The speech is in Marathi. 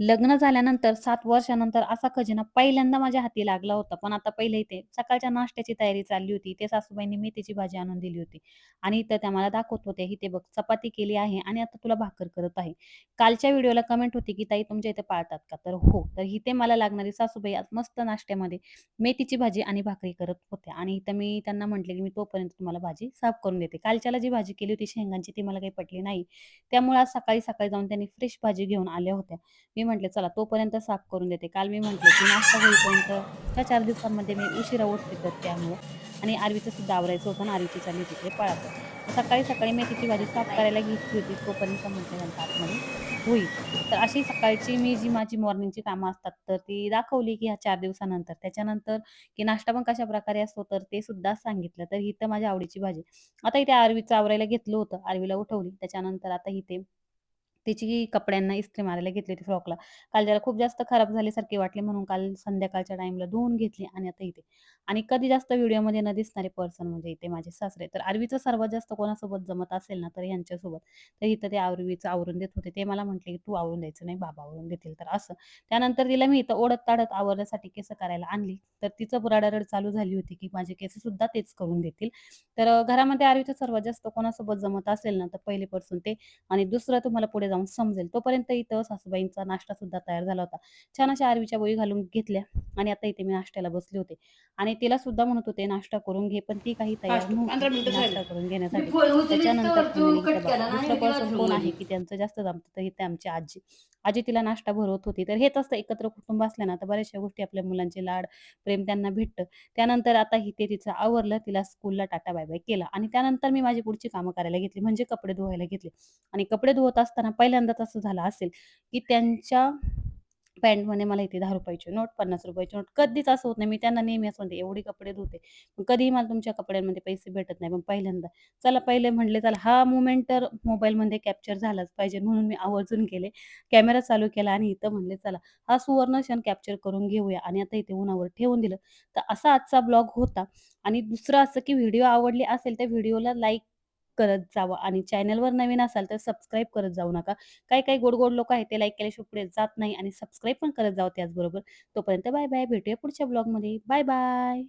लग्न झाल्यानंतर सात वर्षानंतर असा खजिना पहिल्यांदा माझ्या हाती लागला होता. पण आता पहिले इथे सकाळच्या नाश्त्याची तयारी चालली होती. ते सासूबाईंनी मेथीची भाजी आणून दिली होती आणि इथं त्या मला दाखवत होत्या, "इथे बघ चपाती केली आहे आणि आता तुला भाकर करत आहे." कालच्या व्हिडिओला कमेंट होती, की "ताई तुमच्या इथे पाळतात का?" तर हो. तर इथे मला लागणारी सासूबाई आज मस्त नाश्त्यामध्ये मेथीची भाजी आणि भाकरी करत होत्या आणि इथं मी त्यांना म्हटले, की "मी तोपर्यंत तुम्हाला भाजी साफ करून देते." कालच्याला जी भाजी केली होती शेंगांची ती मला काही पटली नाही. त्यामुळे आज सकाळी-सकाळी जाऊन त्यांनी फ्रेश भाजी घेऊन आल्या होत्या. मी म्हटले, "चला तोपर्यंत साफ करून देते." काल मी म्हटले, की नाश्ता होईपर्यंत त्या चार दिवसांमध्ये मी उशिरा उठते तर त्यामुळं आणि आरवीचं सुद्धा आवरायचं होतं आणि आरवीची चालली होती तिकडे पळापळ. सकाळी-सकाळी मेथीची भाजी साफ करायला घेतली होती तोपर्यंत म्हटलं ह्यांचं आतमध्ये होईल. तर अशी सकाळची मी जी माझी मॉर्निंगची कामं असतात तर ती दाखवली, की ह्या चार दिवसानंतर. त्याच्यानंतर की नाश्ता पण कशा प्रकारे असतो तर ते सुद्धा सांगितलं. तर इथं माझ्या आवडीची भाजी. आता इथे आरवीचं आवरायला घेतलं होतं. आरवीला उठवली. त्याच्यानंतर आता इथे तिची कपड्यांना इस्त्री मारायला घेतली होती फ्रॉकला. काल जरा खूप जास्त खराब झाल्यासारखी वाटली म्हणून काल संध्याकाळच्या टाईमला धुवून घेतली आणि आता इथे आणि कधी जास्त व्हिडिओमध्ये न दिसणारे पर्सन म्हणजे इथे माझे सासरे. तर आरवीचं सर्वात जास्त कोणासोबत जमत असेल ना, तर ह्यांच्यासोबत. तर इथं ते आरवीचं आवरून देत होते. ते मला म्हटले, की "तू आवरून द्यायचं नाही, बाबा आवरून देतील." तर असं. त्यानंतर तिला मी इथं ओढत-ताडत आवरण्यासाठी केस करायला आणली. तर तिचं बुराडारड चालू झाली होती, की माझे केस सुद्धा तेच करून देतील. तर घरामध्ये आरवीचं सर्वात जास्त कोणासोबत जमत असेल ना, तर पहिले पर्सन ते आणि दुसरं तुम्हाला पुढे जाऊन समजेल. तोपर्यंत इथं सासूबाईंचा नाश्ता सुद्धा तयार झाला होता. छान अशा आरवीच्या बोळी घालून घेतल्या आणि आता इथे मी नाश्त्याला बसले होते आणि तिला सुद्धा म्हणत होते, "नाश्ता करून घे." पण ती काही तयार फास्ट नव्हती 15 मिनिटं नाश्ता. करून घेण्यासाठी. त्याच्यानंतर दुसरं पर्सन कोण आहे. की त्यांचं जास्त जमतं, तर इथे आमची आजी. आजी तिला नाश्ता भरवत होती. तर हेच असतं एकत्र कुटुंब असलं ना, तर बऱ्याचशा गोष्टी आपल्या मुलांचे लाड, प्रेम त्यांना भेटतं. त्यानंतर आता इथे तिचं आवरलं, तिला स्कूलला टाटा बाय-बाय केला आणि त्यानंतर मी माझी पुढची कामं करायला घेतली, म्हणजे कपडे धुवायला घेतले आणि कपडे धुवत असताना पहिल्यांदाच असं झालं असेल, की त्यांच्या पॅन्टमध्ये मला इथे दहा रुपयाची नोट, पन्नास रुपयाची नोट. कधीच असं होत नाही. मी त्यांना नेहमी असं म्हणते, एवढे कपडे धुते, पण कधीही मला तुमच्या कपड्यांमध्ये पैसे भेटत नाही." पण पहिल्यांदा चला पहिले म्हणले "चला हा मोमेंट तर मोबाईलमध्ये कॅप्चर झालाच पाहिजे." म्हणून मी आवर्जून गेले. कॅमेरा चालू केला आणि इथं म्हणले, "चला हा सुवर्ण क्षण कॅप्चर करून घेऊया." आणि आता इथे उन्हावर ठेवून दिलं. तर असा आजचा ब्लॉग होता आणि दुसरं असं, की व्हिडिओ आवडले असेल, तर व्हिडिओला लाईक करत जावा आणि चॅनलवर नवीन असाल, तर सबस्क्राईब करत जाऊ नका. काही-काही गोड-गोड लोक आहेत, ते लाईक केल्याशिवाय पुढे जात नाही आणि सबस्क्राईब पण करत जावं त्याचबरोबर. तोपर्यंत बाय-बाय. भेटूया पुढच्या ब्लॉगमध्ये. बाय-बाय.